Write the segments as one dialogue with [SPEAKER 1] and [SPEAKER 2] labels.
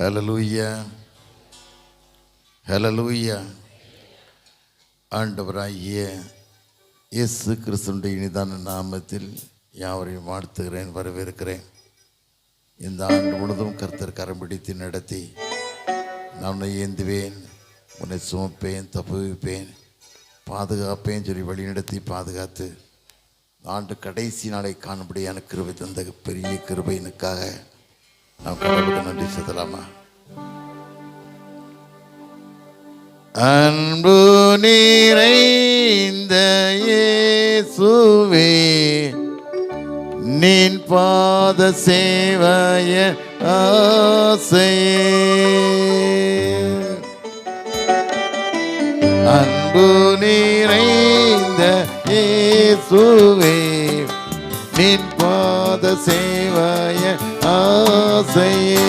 [SPEAKER 1] Hallelujah. Hallelujah. ஆண்டவராகிய இயேசு கிறிஸ்துடைய இனிதான நாமத்தில் யாவரையும் வாழ்த்துகிறேன் வரவேற்கிறேன். இந்த ஆண்டு முழுதும் கர்த்தர் கரம் பிடித்து நடத்தி நான் உன்னை ஏந்துவேன் உன்னை சுமப்பேன் தப்புவிப்பேன் பாதுகாப்பேன் சொல்லி வழிநடத்தி பாதுகாத்து ஆண்டு கடைசி நாளை காணும்படியான கிருபை தந்த பெரிய கிருபையினுக்காக நாம் கடவுளுக்கு நன்றி செலுத்தலாமா அன்பு நிறைந்த இயேசுவே நின் பாத சேவைய ஆசையே. அன்பு நிறைந்த இயேசுவே நின் பாத சேவைய ஆசையே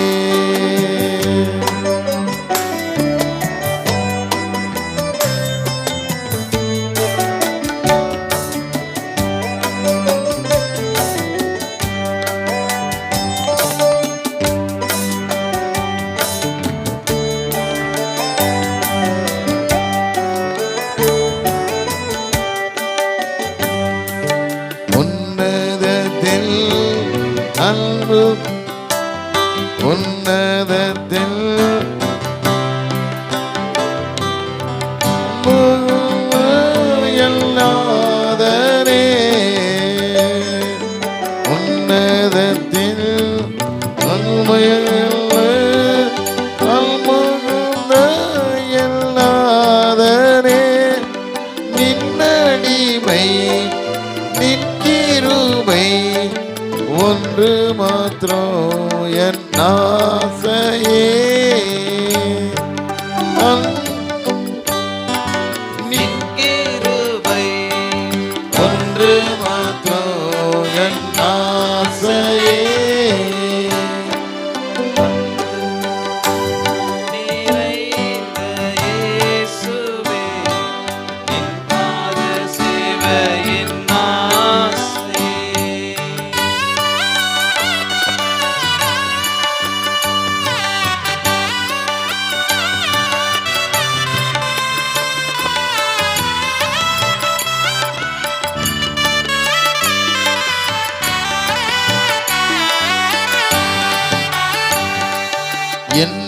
[SPEAKER 1] மாத்திரம்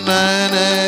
[SPEAKER 1] என்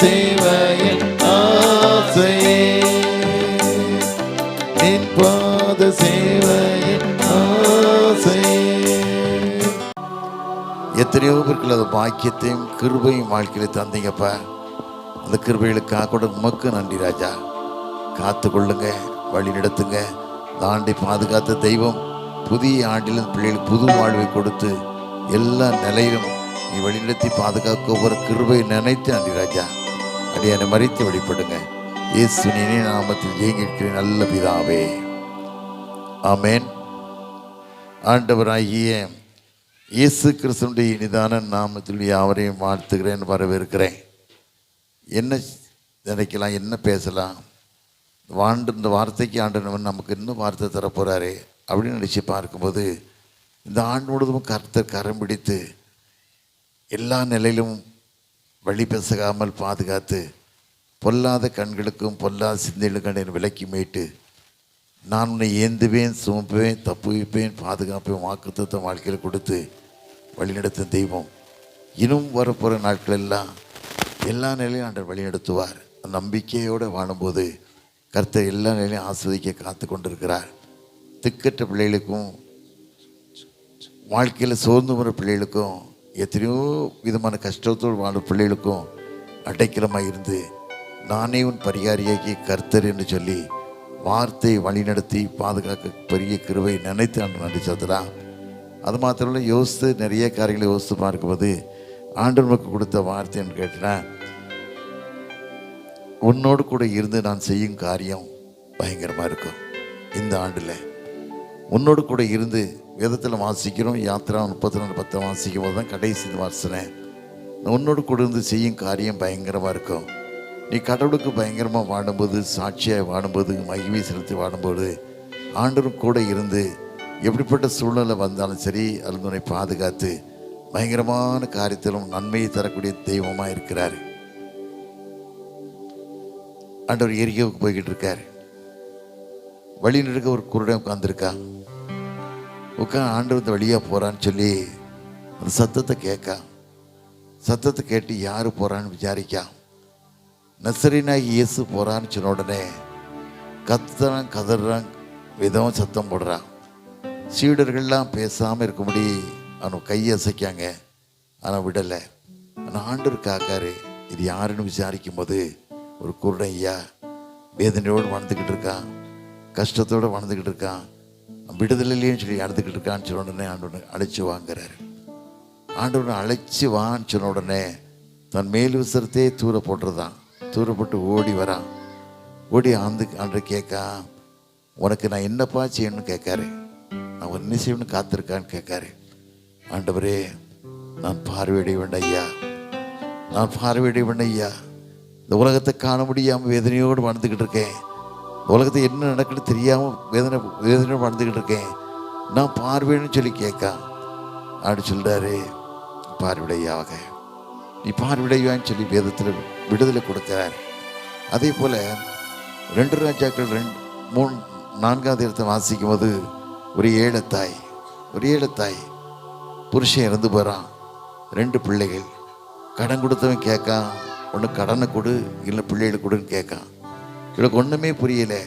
[SPEAKER 2] சேவையின் ஆசையே
[SPEAKER 1] பாத சேவையின் ஆசையே எத்தனையோ பேருக்கு அது பாக்கியத்தையும் கிருபையும் வாழ்க்கையில தந்தீங்கப்பா அந்த கிருபைகளுக்காக கூட உமக்கு நன்றி ராஜா. காத்து கொள்ளுங்க வழி நடத்துங்க. இந்த ஆண்டை பாதுகாத்த தெய்வம் புதிய ஆண்டில் பிள்ளைகளுக்கு புது வாழ்வை கொடுத்து எல்லா நிலையிலும் நீ வழிநடத்தி பாதுகாக்க ஒவ்வொரு கிருபை நினைத்து ஆண்டி ராஜா. அடியானை மறித்து வெளிப்படுங்க. இயேசு நாமத்தில் ஜெயிக்கிற நல்ல பிதாவே. ஆமேன். ஆண்டவராகிய இயேசு கிறிஸ்துடைய இனிதான நாமத்தில் யாவரையும் வாழ்த்துகிறேன் வரவேற்கிறேன். என்ன நினைக்கலாம் என்ன பேசலாம்? வாண்டு இந்த வார்த்தைக்கு ஆண்டவன் நமக்கு இன்னும் வார்த்தை தரப்போகிறாரு அப்படின்னு நினச்சி பார்க்கும்போது இந்த ஆண்டு முழுவதும் கர்த்தர் கரம் பிடித்து எல்லா நிலையிலும் வழி பெசகாமல் பாதுகாத்து பொல்லாத கண்களுக்கும் பொல்லாத சிந்தைகளுக்கும் விலக்கி மீட்டு நான் உன்னை ஏந்துவேன் சுமப்பேன் தப்புவிப்பேன் பாதுகாப்பேன் வாக்குத்தத்த வாழ்க்கையில் கொடுத்து வழிநடத்தும் தெய்வம். இன்னும் வரப்போகிற நாட்கள் எல்லாம் எல்லா நிலையும் ஆண்டவர் வழிநடத்துவார். அந்த நம்பிக்கையோடு வாழும்போது கர்த்தர் எல்லா நிலையும் ஆஸ்வதிக்க காத்து கொண்டிருக்கிறார். திக்கற்ற பிள்ளைகளுக்கும் வாழ்க்கையில் சோர்ந்து வர பிள்ளைகளுக்கும் எத்தனையோ விதமான கஷ்டத்தோடு வாழும் பிள்ளைகளுக்கும் அடைக்கலமாக இருந்து நானே உன் பரிகாரியாக்கி கர்த்தர் என்று சொல்லி வார்த்தையை வழிநடத்தி பாதுகாக்க பெரிய கிருவை நினைத்து ஆண்டு நன்றி சொல்கிறான் அது மாத்திரம் யோசித்து நிறைய காரியங்களை யோசித்து பார்க்கும்போது ஆண்டு நமக்கு கொடுத்த வார்த்தைன்னு கேட்டேன்னா உன்னோடு கூட இருந்து நான் செய்யும் காரியம் பயங்கரமாக இருக்கும். இந்த ஆண்டில் உன்னோடு கூட இருந்து வேதத்தில் வாசிக்கிறோம். யாத்திரா முப்பத்தி ரெண்டு பத்தை வாசிக்கும் போது தான் கடைசி வாசனை உன்னோடு கூட இருந்து செய்யும் காரியம் பயங்கரமாக இருக்கும். நீ கடவுளுக்கு பயங்கரமாக வாடும்போது சாட்சியாக வாடும்போது மகிமை செலுத்தி வாடும்போது ஆண்டரும் கூட இருந்து எப்படிப்பட்ட சூழ்நிலை வந்தாலும் சரி அதில் பாதுகாத்து பயங்கரமான காரியத்திலும் நன்மையை தரக்கூடிய தெய்வமாக இருக்கிறார். ஆண்டவர் எரியாவுக்கு போய்கிட்டு இருக்கார். வழி நடுக்க ஒரு குருடன் உட்காந்துருக்கா உட்காந்து ஆண்டு வந்து வழியாக போகிறான்னு சொல்லி அந்த சத்தத்தை கேட்க. சத்தத்தை கேட்டு யார் போகிறான்னு விசாரிக்கா. நசரினாகி இயேசு போகிறான்னு சொன்ன உடனே கத்துறான் கதறான் விதம் சத்தம் போடுறான் சீடர்கள்லாம் பேசாமல் இருக்கும்படி அவன் கையை அசைக்காங்க. ஆனால் விடலை. ஆனால் ஆண்டவர் காக்காரு இது யாருன்னு விசாரிக்கும் போது ஒரு குருடன் ஐயா வேதனையோடு வாழ்ந்துக்கிட்டு இருக்கான். கஷ்டத்தோடு வாழ்ந்துக்கிட்டு இருக்கான். விடுதலையிலேயும் சொல்லி நடந்துக்கிட்டு இருக்கான்னு சொன்ன உடனே ஆண்டவனை அழைச்சி வாங்குறாரு. ஆண்டவனை அழைச்சி வான்னு சொன்ன உடனே தன் மேல் விசரத்தையே தூர போட்டுருதான். தூர போட்டு ஓடி வரான். ஓடி ஆந்து ஆண்டு கேட்கா உனக்கு நான் என்னப்பா செய்யணும்னு கேட்காரு நான் என்ன செய்யணும்னு காத்திருக்கான்னு கேட்காரு ஆண்டவரே நான் பார்வையிட வேண்டாம் ஐயா. நான் பார்வையிட வேண்டாம் ஐயா. இந்த உலகத்தை காண முடியாமல் வேதனையோடு வாழ்ந்துக்கிட்டு இருக்கேன். உலகத்தில் உலகத்தை என்ன நடக்குன்னு தெரியாமல் வேதனை வேதனை வாழ்ந்துக்கிட்டு இருக்கேன். நான் பார்வைன்னு சொல்லி கேட்கா. அப்படி சொல்கிறாரு பார்வையாக நீ பார்வையான்னு சொல்லி வேதத்தில் விடுதலை கொடுக்கிறார். அதே போல் ரெண்டு ராஜாக்கள் ரெண்டு மூணு நான்காவது இடத்தை வாசிக்கும் போது ஒரு ஏழத்தாய் ஒரு ஏழத்தாய் புருஷன் இறந்து போகிறான் ரெண்டு பிள்ளைகள். கடன் கொடுத்தவன் கேட்கான் ஒன்று கடனை கொடு இல்லை பிள்ளைகளுக்கு கொடுன்னு கேட்கான் இவளுக்கு ஒன்றுமே புரியலை.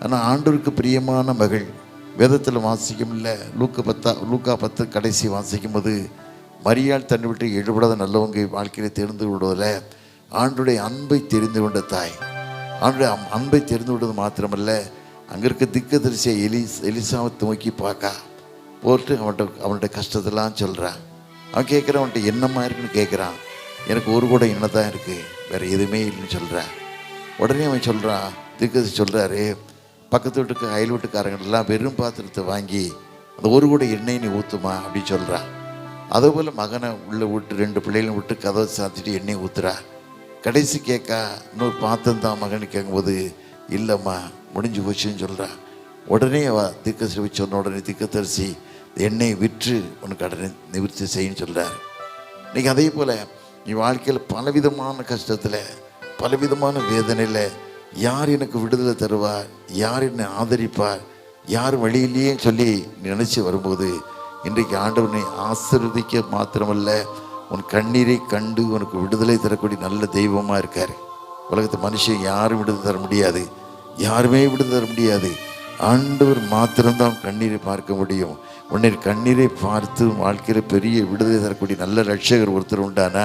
[SPEAKER 1] ஆனால் ஆண்டவருக்கு பிரியமான மகள். வேதத்தில் வாசிக்கும் இல்லை லூக்கா பத்தா லூக்கா பத்து கடைசி வாசிக்கும் போது மரியாள் தன்னை விட்டு எழுபடாத நல்லவங்க வாழ்க்கையில் தெரிந்து விடுவதில் ஆண்டுடைய அன்பை தெரிந்து கொண்ட தாய். ஆண்டுடைய அம்- அன்பை தெரிந்து விடுவது மாத்திரமல்ல அங்கே இருக்க திக்க தரிசிய எலி எலிசாவை துவக்கி பார்க்கா. போட்டு அவன்கிட்ட அவன்கிட்ட கஷ்டத்தெல்லாம் சொல்கிறான் அவன் கேட்குறான் அவன்கிட்ட என்னம்மா இருக்குன்னு கேட்குறான் எனக்கு ஒரு கூட என்ன தான் இருக்குது வேறு எதுவுமே இல்லைன்னு சொல்கிறான் உடனே அவன் சொல்கிறான் திக்கதரிசி சொல்கிறாரு பக்கத்து வீட்டுக்கு அயல் வீட்டுக்காரங்கெல்லாம் வெறும் பாத்திரத்தை வாங்கி அந்த ஒரு கூட எண்ணெய் நீ ஊற்றுமா அப்படின்னு சொல்கிறான் அதே போல் மகனை உள்ளே விட்டு ரெண்டு பிள்ளைகளும் விட்டு கதவை சாத்திட்டு எண்ணெய் ஊற்றுறா கடைசி கேட்கா இன்னொரு பாத்திரம் தான் மகன் கேட்கும்போது இல்லைம்மா முடிஞ்சு போச்சுன்னு சொல்கிறான் உடனே அவ திக்கதரிசி சொன்ன உடனே திக்கத்தரிசி இந்த எண்ணெயை விற்று உனக்கு கடனை நிவர்த்தி செய்யுன்னு சொல்கிறார் நீங்கள் அதே போல் நீ வாழ்க்கையில் பலவிதமான கஷ்டத்தில் பலவிதமான வேதனையில் யார் எனக்கு விடுதலை தருவார்? யார் என்னை ஆதரிப்பார்? யார் வழியிலேயே சொல்லி நினச்சி வரும்போது இன்றைக்கு ஆண்டவனை ஆசிர்வதிக்க மாத்திரமல்ல உன் கண்ணீரை கண்டு உனக்கு விடுதலை தரக்கூடிய நல்ல தெய்வமாக இருக்கார். உலகத்து மனுஷன் யாரும் விடுதலை தர முடியாது. யாருமே விடுதலை தர முடியாது. ஆண்டவர் மாத்திரம்தான் கண்ணீரை பார்க்க முடியும். உன்னை கண்ணீரை பார்த்து வாழ்க்கையில் பெரிய விடுதலை தரக்கூடிய நல்ல ரட்சகர் ஒருத்தர் உண்டானா?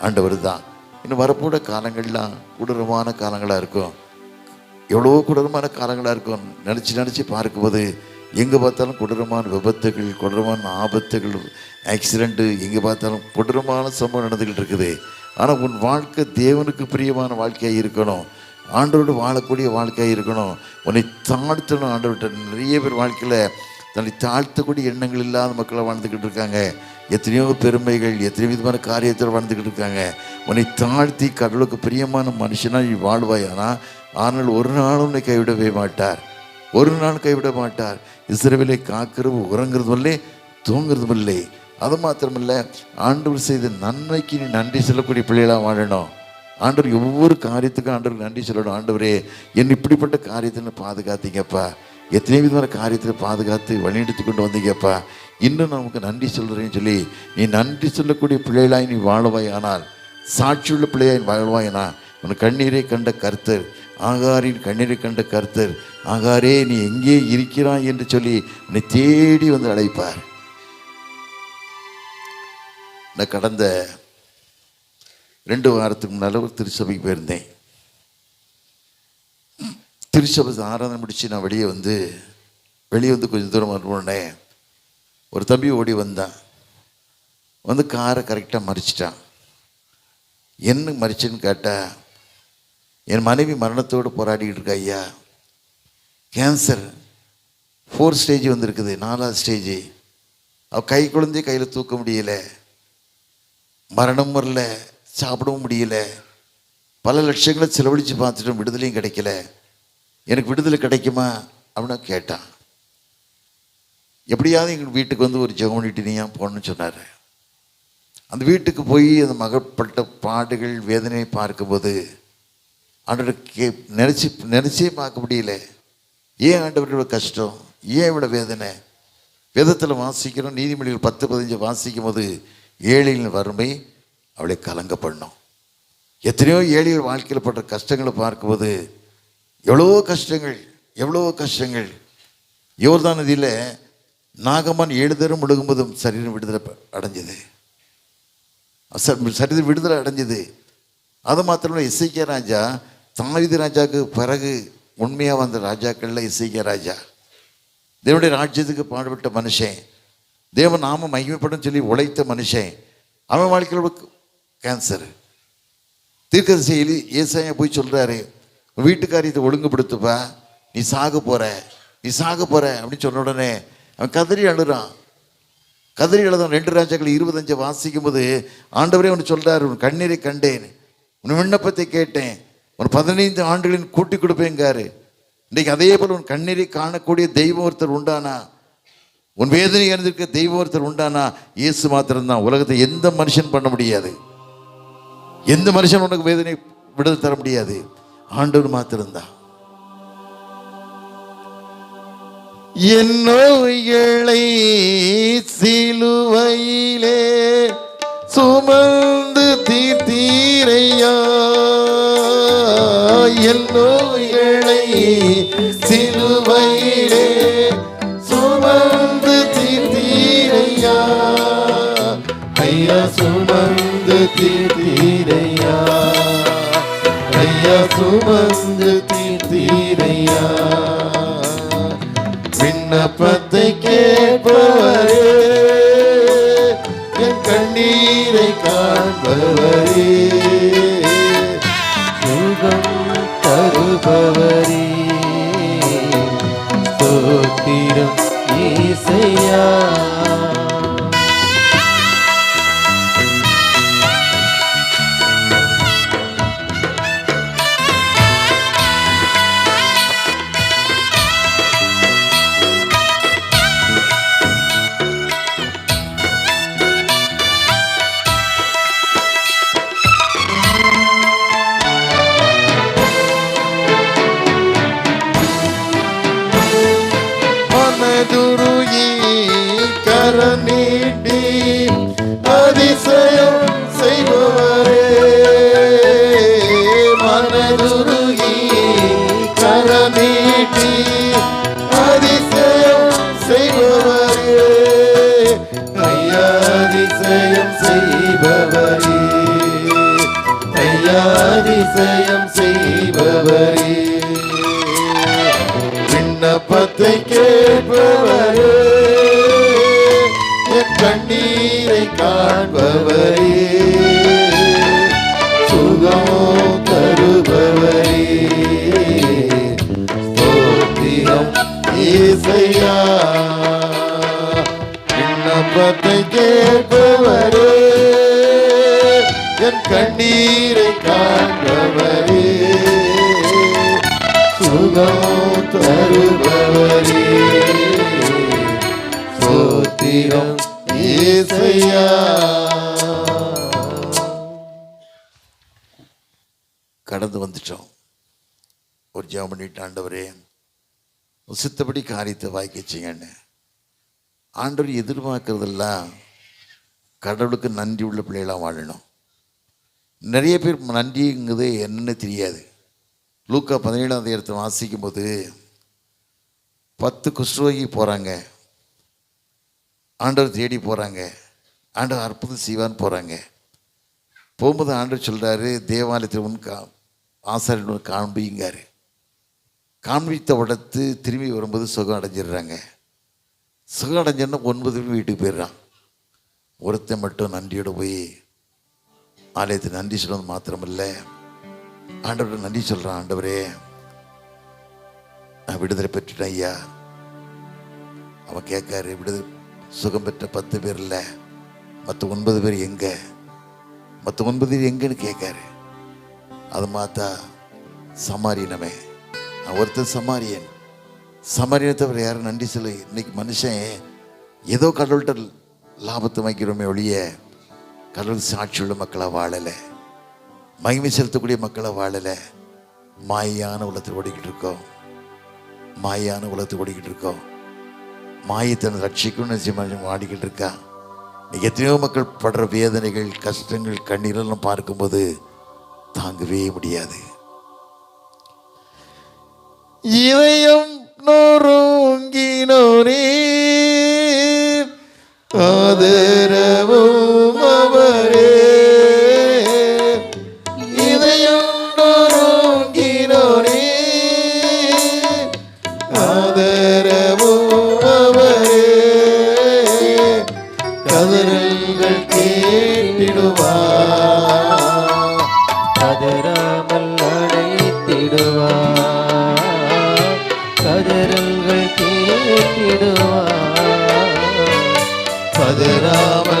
[SPEAKER 1] ஆண்டவர் தான் இன்னும் வரப்போட காலங்கள்லாம் கொடூரமான காலங்களாக இருக்கும். எவ்வளோ கொடூரமான காலங்களாக இருக்கும். நினச்சி நினச்சி பார்க்கும்போது எங்கே பார்த்தாலும் கொடூரமான விபத்துகள் கொடூரமான ஆபத்துகள் ஆக்சிடெண்ட்டு எங்கே பார்த்தாலும் கொடூரமான சம்பவம் நடந்துக்கிட்டு இருக்குது. ஆனால் உன் வாழ்க்கை தேவனுக்கு பிரியமான வாழ்க்கையாக இருக்கணும். ஆண்டோடு வாழக்கூடிய வாழ்க்கையாக இருக்கணும். உன்னை தாழ்த்தணும் ஆண்டவர்கிட்ட நிறைய பேர் வாழ்க்கையில் தன்னை தாழ்த்தக்கூடிய எண்ணங்கள் இல்லாத மக்களை வாழ்ந்துக்கிட்டு இருக்காங்க. எத்தனையோ பெருமைகள் எத்தனையோ விதமான காரியத்தில் வாழ்ந்துக்கிட்டு இருக்காங்க. உன்னை தாழ்த்தி கடவுளுக்கு பிரியமான மனுஷனாக நீ வாழ்வாயானா ஆனால் ஒரு நாளும் உன்னை கைவிடவே மாட்டார். ஒரு நாள் கைவிட மாட்டார். இஸ்ரவேலை காக்கிறது உறங்குறதும் இல்லை தூங்குறதும் இல்லை. அது மாத்திரமில்லை ஆண்டவர் செய்த நன்மைக்கு நீ நன்றி சொல்லக்கூடிய பிள்ளைகளாக வாழணும். ஆண்டவர் ஒவ்வொரு காரியத்துக்கும் ஆண்டவர் நன்றி சொல்லணும். ஆண்டவரே என் இப்படிப்பட்ட காரியத்தில் பாதுகாத்தீங்கப்பா. எத்தனை விதமான காரியத்தில் பாதுகாத்து வழிநடத்தி கொண்டு வந்தீங்கப்பா? இன்னும் நமக்கு நன்றி சொல்கிறேன்னு சொல்லி நீ நன்றி சொல்லக்கூடிய பிள்ளைகளாய் நீ வாழுவாய் ஆனால் சாட்சியுள்ள பிள்ளையாய் வாழ்வாயனா? உன் கண்ணீரை கண்ட கர்த்தர் ஆகாரின் கண்ணீரை கண்ட கர்த்தர் ஆகாரே நீ எங்கே இருக்கிறாய் என்று சொல்லி உன்னை தேடி வந்து அழைப்பார். நான் கடந்த ரெண்டு வாரத்துக்கு முன்னால் ஒரு திருச்சபைக்கு போயிருந்தேன். திருச்சபை ஆராதனை முடித்து நான் வெளியே வந்து வெளியே வந்து கொஞ்சம் தூரம் வருவோடனே ஒரு தம்பி ஓடி வந்தான். வந்து காரை கரெக்டாக மறிச்சிட்டான். என்ன மறிச்சுன்னு கேட்டால் என் மனைவி மரணத்தோடு போராடிக்கிட்டு இருக்கா ஐயா. கேன்சர் ஃபோர் ஸ்டேஜ் வந்திருக்குது நாலாவது ஸ்டேஜ் அவள் கை குழந்தை கையில் தூக்க முடியல. மரணம் வரல சாப்பிடவும் முடியல. பல லட்சங்களை செலவழித்து பார்த்துட்டோம் விடுதலையும் கிடைக்கல. எனக்கு விடுதலை கிடைக்குமா? அப்படின்னு கேட்டான். எப்படியாவது எங்கள் வீட்டுக்கு வந்து ஒரு ஜெகமனிட்டினியாக போகணும்னு சொன்னார். அந்த வீட்டுக்கு போய் அந்த மகப்பட்ட பாடுகள் வேதனையை பார்க்கும்போது ஆண்டோட கே நினச்சி நினச்சே பார்க்க முடியல. ஏன் ஆண்டவர் இவ்வளோ கஷ்டம்? ஏன் இவ்வளோ வேதனை? வேதத்தில் வாசிக்கிறோம் நீதிமொழிகள் பத்து பதினஞ்சு வாசிக்கும் போது ஏழைகளின் வறுமை அவளை கலங்க பண்ணும். எத்தனையோ ஏழைகள் வாழ்க்கையில் படுற கஷ்டங்களை பார்க்கும்போது எவ்வளோ கஷ்டங்கள் எவ்வளோ கஷ்டங்கள். யோர்தான் நதியில் நாகமான் ஏழு முழுகும்போதும் சரீரம் விடுதலை ப- அடைஞ்சது. சரீரம் விடுதலை அடைஞ்சது. அது மாத்திரமில்ல இசைக்கிய ராஜா தாவிதி ராஜாவுக்கு பிறகு உண்மையாக வந்த ராஜாக்களில் இசைக்கிய ராஜா. தேவனுடைய ராஜ்யத்துக்கு பாடுபட்ட மனுஷன். தேவன் நாம மகிமைப்படும் சொல்லி உழைத்த மனுஷன். அவன் வாழ்க்கையில் கேன்சர் தீர்க்கதரிசி எலி ஏசாயா போய் சொல்கிறாரு வீட்டுக்காரியத்தை ஒழுங்குபடுத்துப்பா. நீ சாக போற. நீ சாக போற அப்படின்னு சொன்ன உடனே அவன் கதறி அழுறான். கதறி அழுதான். ரெண்டு ராஜாக்கள் இருபத்தஞ்சை வாசிக்கும் போது ஆண்டவரே ஒன்று சொல்றாரு உன் கண்ணீரை கண்டேன். உன் விண்ணப்பத்தை கேட்டேன். ஒரு பதினைந்து ஆண்டுகளின் கூட்டி கொடுப்பேங்காரு. இன்றைக்கு அதே போல் உன் கண்ணீரை காணக்கூடிய தெய்வம் ஒருத்தர் உண்டானா? உன் வேதனை அறிந்திருக்க தெய்வம் ஒருத்தர் உண்டானா? இயேசு மாத்திரம்தான். உலகத்தை எந்த மனுஷன் பண்ண முடியாது. எந்த மனுஷன் உனக்கு வேதனை விடுதல் தர முடியாது? ஆண்டவர் மாத்திருந்தா என் நோய்களை சிலுவையிலே சுமந்து தீர்த்தீரையா? என் நோய்களை சுமந்து தீர்த்தீரையா? விண்ணப்பத்தை கேட்பவரே என் கண்ணீரை காண்பவரே
[SPEAKER 2] சுகம் தருபவரே. ஸ்தோத்திரம் ஈசையா.
[SPEAKER 1] விண்ணப்பத்தை கேட்பவரே என் கண்ணீரை காண்பவரே
[SPEAKER 2] சுகம் தருபவரே சோத்திரம்
[SPEAKER 1] ஏசையா. கடந்து வந்துட்டோம். ஒரு ஜெபம் பண்ணிட்டு ஆண்டவரே சித்தப்படி காரியத்தை வாய்க்க ஆண்டவர் எதிர்பார்க்கறதெல்லாம் கடவுளுக்கு நன்றி உள்ள பிள்ளைகளாக வாழணும். நிறைய பேர் நன்றிங்கிறது என்னன்னு தெரியாது. லூக்கா பதினேழாம் அதிகாரத்தை வாசிக்கும் போது பத்து குஷ்ரோகி போகிறாங்க ஆண்டவர் தேடி போகிறாங்க ஆண்டவர் அற்புதம் செய்வான்னு போகிறாங்க போகும்போது ஆண்டவர் சொல்கிறாரு தேவாலயத்தில் உன் கா ஆசாரியன் காண்பிங்காரு காண்பித்த உடத்து திரும்பி வரும்போது சுகம் அடைஞ்சிடுறாங்க. சுகம் ஒன்பது பேர் வீட்டுக்கு போயிடுறான். ஒருத்தன் மட்டும் நன்றியோடு போய் ஆலயத்துக்கு நன்றி சொல்வது மாத்திரமில்லை. ஆண்டவர்கிட்ட நன்றி சொல்கிறான் ஆண்டவரே. நான் விடுதலை பெற்றுட்டேன் ஐயா. அவன் கேட்காரு விடுதலை சுகம் பெற்ற பத்து பேர் இல்லை. மற்ற ஒன்பது பேர் எங்கே? மற்ற ஒன்பது பேர் எங்கன்னு கேட்காரு. அது மாத்தா சமாரியனமே. நான் ஒருத்தன் சமாரியன். சமாரியனை தவிர யாரும் நன்றி சொல்ல. இன்னைக்கு மனுஷன் ஏதோ கடவுள்கிட்ட லாபத்தை வைக்கிறோமே ஒழிய கடவுள் சாட்சியுள்ள மக்களாக வாழலை. மகிமை செலுத்தக்கூடிய மக்களாக வாழலை. மாயான உலகத்தில் ஓடிக்கிட்டு இருக்கோம். மாயான உலகத்தில் ஓடிக்கிட்டு இருக்கோம். மாயத்தை ரட்சிக்கணும்னு நிச்சயமாக ஆடிக்கிட்டு இருக்கா. இன்னைக்கு எத்தனையோ மக்கள் படுற வேதனைகள் கஷ்டங்கள் கண்ணீரெல்லாம் பார்க்கும்போது தாங்கவே முடியாது. இவையும் நொறுங்கினோரே. ஆதரவும் பதறாமல் அழைத்திடுவார்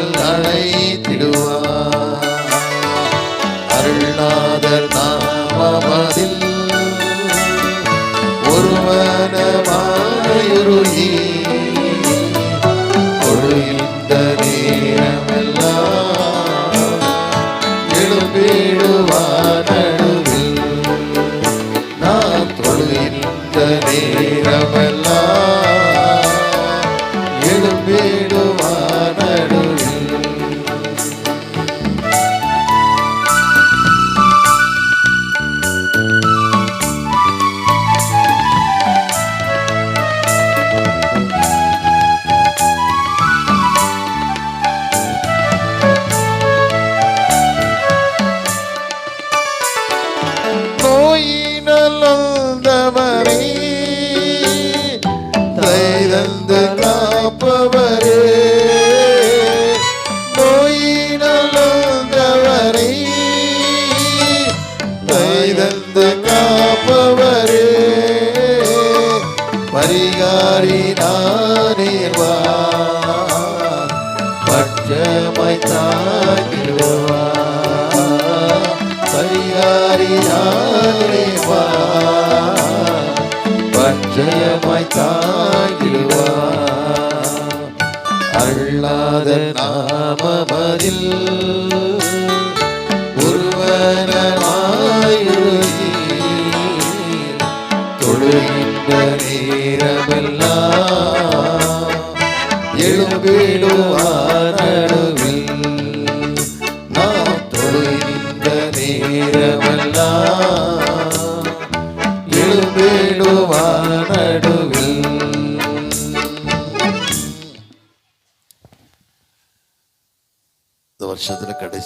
[SPEAKER 1] അതിൽ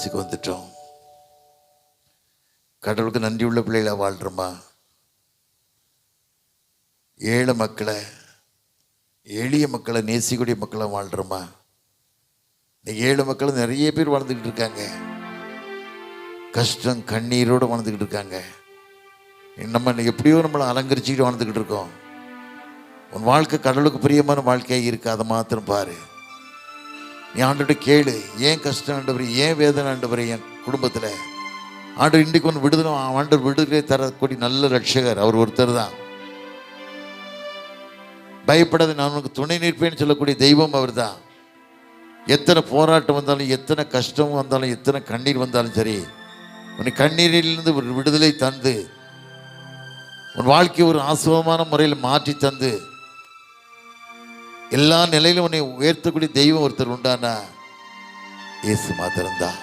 [SPEAKER 1] வருஷத்துல வந்துட்டோம். கடவுளுக்கு நன்றி உள்ள வாழ்கிறோமா வாழ்றோமா? ஏழை மக்களை எளிய மக்களை நேசிக்கூடிய மக்களை வாழ்கிறோமா இன்னைக்கு ஏழு மக்கள் நிறைய பேர் வாழ்ந்துக்கிட்டு இருக்காங்க. கஷ்டம் கண்ணீரோடு வாழ்ந்துக்கிட்டு இருக்காங்க. நம்ம எப்படியோ நம்மளை அலங்கரிச்சுக்கிட்டு வாழ்ந்துக்கிட்டு இருக்கோம். உன் வாழ்க்கை கடவுளுக்கு பிரியமான வாழ்க்கையாக இருக்குது அதை மாத்திரம் பாரு. நீ ஆண்டுகிட்ட கேளு ஏன் கஷ்டம் ஆண்டவர் ஏன் வேதனை ஆண்டவர் என் குடும்பத்தில்? ஆண்டு இன்றைக்கு ஒன்று விடுதலை ஆண்டு விடுதலை தரக்கூடிய நல்ல ரட்சகர் அவர் ஒருத்தர் தான். பயப்படாத நான் உனக்கு துணை நிற்பேன்னு சொல்லக்கூடிய தெய்வம் அவர் தான். எத்தனை போராட்டம் வந்தாலும் எத்தனை கஷ்டம் வந்தாலும் எத்தனை கண்ணீர் வந்தாலும் சரி உன் கண்ணீரிலிருந்து ஒரு விடுதலை தந்து உன் வாழ்க்கையை ஒரு ஆசுவமான முறையில் மாற்றி தந்து எல்லா நிலையிலும் உன்னை உயர்த்தக்கூடிய தெய்வம் ஒருத்தர் உண்டானா? இயேசு மாத்திரம்தான்.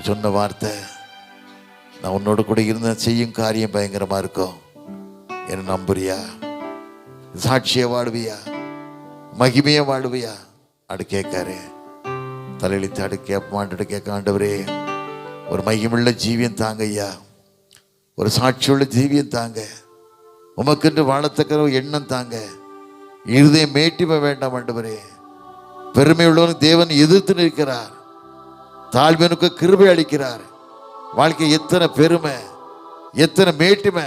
[SPEAKER 1] சொன்ன வார்த்தை நான் உன்னோட கூட இருந்த செய்யும் காரியம் பயங்கரமா இருக்கும். என்ன நம்புறியா? சாட்சியை வாடுவியா மகிமையை வாடுவியா அடு கேட்காரு. தலையெழுத்து அடு கேட்பான்ட்டு கேட்க ஆண்டவரே ஒரு மகிமுள்ள ஜீவியம் தாங்க ஐயா ஒரு சாட்சியுள்ள ஜீவியம் தாங்க. உமக்கென்று வாழத்தக்கிற எண்ணம் தாங்க. இருதயம் மேட்டிப்ப வேண்டாம் ஆண்டவரே. பெருமை உள்ளவன் தேவன் எதிர்த்து நிற்கிறார். தாழ்மையனுக்கு கிருபை அளிக்கிறார். வாழ்க்கை எத்தனை பெருமை எத்தனை மேட்டிமை.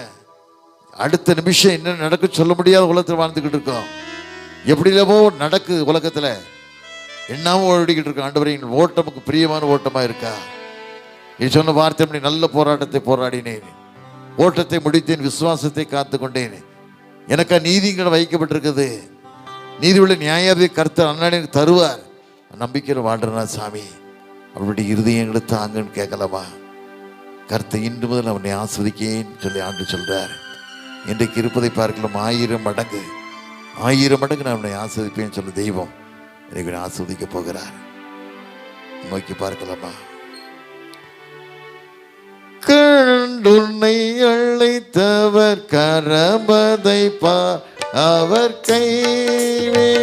[SPEAKER 1] அடுத்த நிமிஷம் என்ன நடக்கும் சொல்ல முடியாத உலகத்தில் வாழ்ந்துக்கிட்டு இருக்கோம். எப்படி இல்லவோ நடக்குது உலகத்தில். என்னாவும் ஓடிக்கிட்டு இருக்கோம். ஆண்டவரே எங்கள் பிரியமான ஓட்டமாக இருக்கா? நீ சொன்ன வார்த்தை நல்ல போராட்டத்தை போராடினேன். ஓட்டத்தை முடித்தேன் விசுவாசத்தை காத்து கொண்டேன் எனக்கா நீதிகள் வைக்கப்பட்டிருக்குது. நீதி உள்ள நியாயாதி கருத்து அண்ணன் எனக்கு தருவார். நம்பிக்கையில் வாழ்றனா சாமி? அவருடைய இருதயங்களை தாங்கன்னு கேட்கலாமா? கருத்தை இன்று முதல் அவனை ஆஸ்வதிக்கேன்னு சொல்லி ஆண்டு சொல்றார். இன்றைக்கு இருப்பதை பார்க்கலாம். ஆயிரம் மடங்கு. ஆயிரம் மடங்கு நான் அவனை ஆஸ்வதிப்பேன்னு சொல்ல தெய்வம் இன்றைக்கு ஆஸ்வதிக்க போகிறார். நோக்கி பார்க்கலாமா? கண்டுன்னை அழைத்தவர் கரபதை பா அவர் கைவிடாதிருப்போ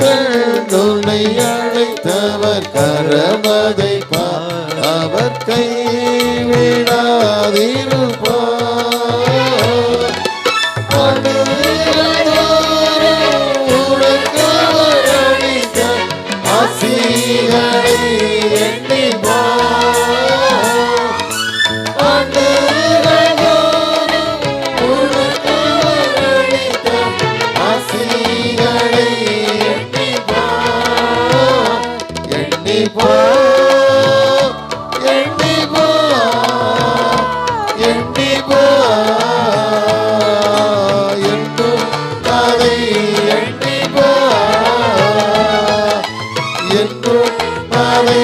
[SPEAKER 1] கண்டுன்னை அழைத்தவர் கரபதை பா அவர் கைவிடாதிருப்போ பாவை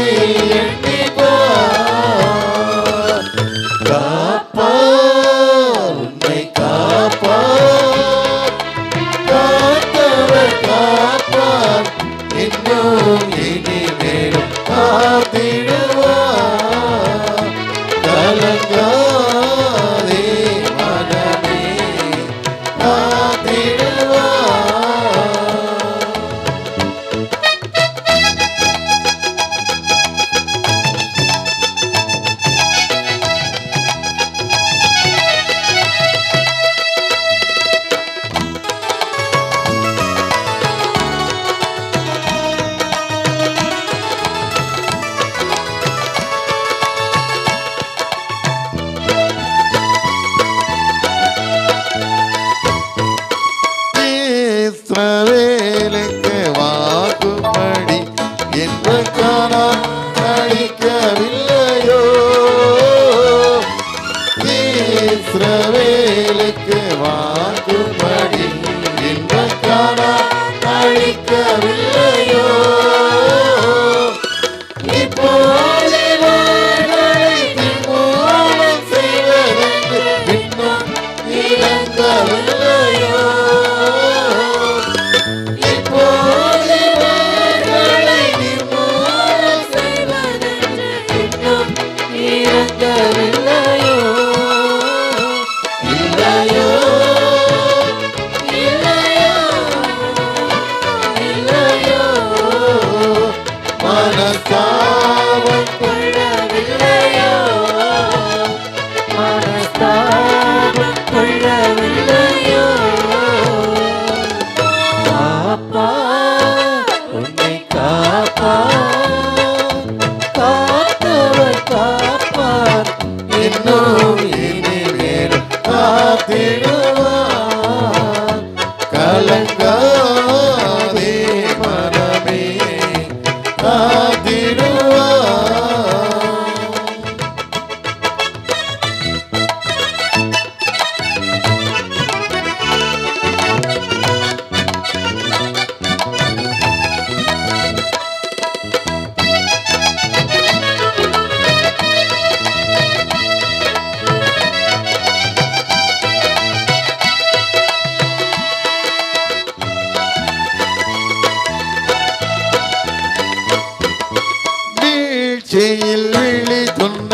[SPEAKER 1] வீழ்ச்சியில் விழி துன்னை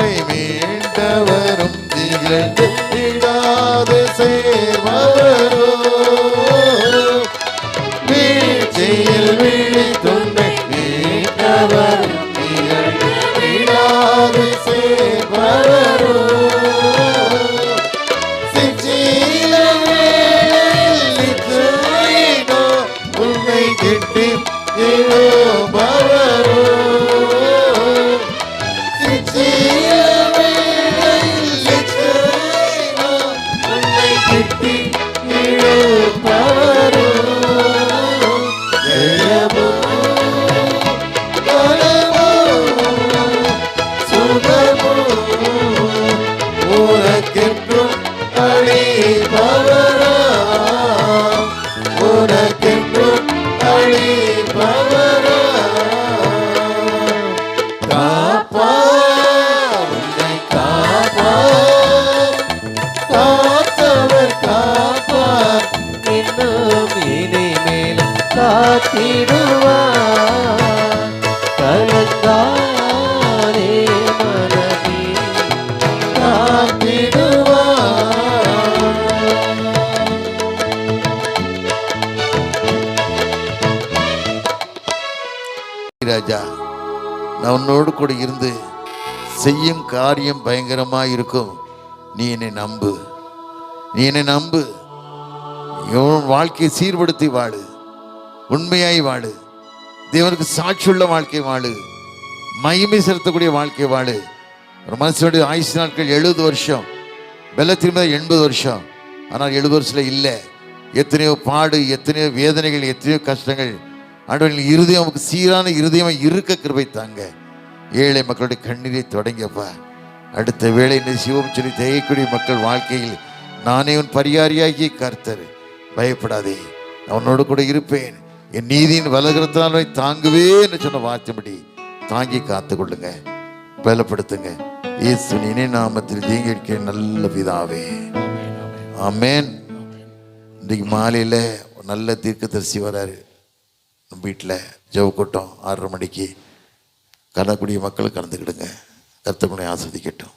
[SPEAKER 1] அவரோடு கூட இருந்து செய்யும் காரியம் பயங்கரமா இருக்கும். நீ என்னை நம்பு. நீ என்னை நம்பு. உன் வாழ்க்கையை சீர்படுத்தி வாழு. உண்மையாய் வாழு. தேவனுக்கு சாட்சியுள்ள வாழ்க்கை வாழு. மகிமை செலுத்தக்கூடிய வாழ்க்கை வாழு. ஒரு மனுஷனுடைய ஆயுசு நாட்கள் எழுபது வருஷம். வெள்ளத்தின் மேல் எண்பது வருஷம். ஆனால் எழுபது வருஷத்தில் இல்லை. எத்தனையோ பாடு எத்தனையோ வேதனைகள் எத்தனையோ கஷ்டங்கள். ஆண்டவர்கள் இருதயம் சீரான இருதயமாக இருக்க கிருபை தாங்க. ஏழை மக்களுடைய கண்ணீரை தொடங்கியப்பா அடுத்த வேளை இந்த சிவம் சொல்லி தேயக்கூடிய மக்கள் வாழ்க்கையில் நானே உன் பரிகாரியாகி கர்த்தர். பயப்படாதே அவனோடு கூட இருப்பேன். என் நீதியின் வலகரத்தால் தாங்குவேன்னு தாங்குவே என்று சொன்ன வார்த்தைப்படி தாங்கி காத்து கொள்ளுங்க பலப்படுத்துங்க. இயேசு இணை நாமத்தில் தீங்கிருக்க நல்ல பிதாவே. ஆமேன். இன்றைக்கு மாலையில் நல்ல தீர்க்க தரிசி வராரு. நம்ம வீட்டில் ஜெவக்கூட்டம் ஆறரை மணிக்கு. கலக்கூடிய மக்கள் கலந்துக்கிடுங்க கருத்துக்குனை ஆஸ்வதிக்கட்டும்